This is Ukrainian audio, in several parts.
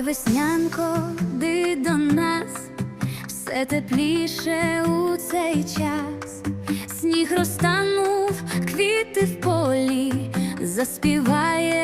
Ой, веснянко, ди до нас, все тепліше у цей час. Сніг розтанув, квіти в полі, заспіваєм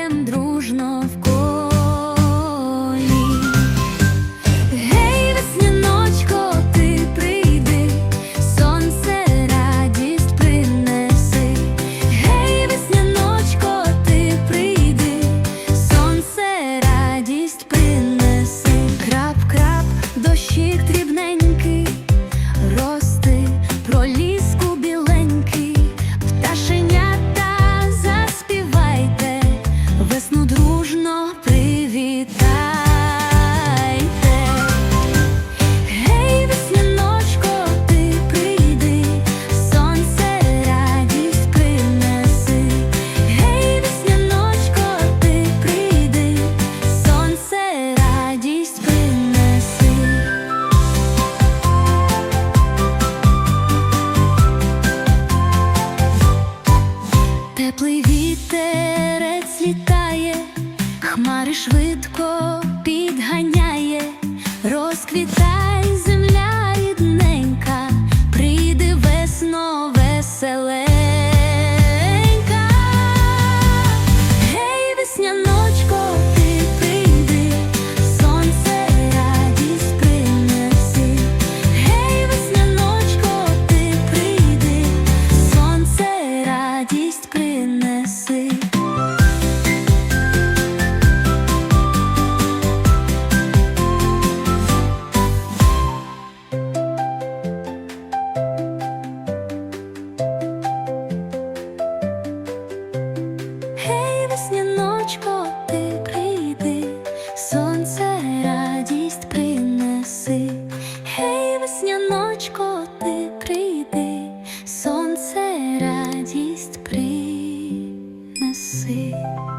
Теплий вітерець літає, хмари швидко підганяє, розквітай земля рідненька, прийди весно веселенька. Гей, весняночко, ти прийди, сонце радість принеси. Гей, весняночко, ти прийди, сонце радість принеси. see.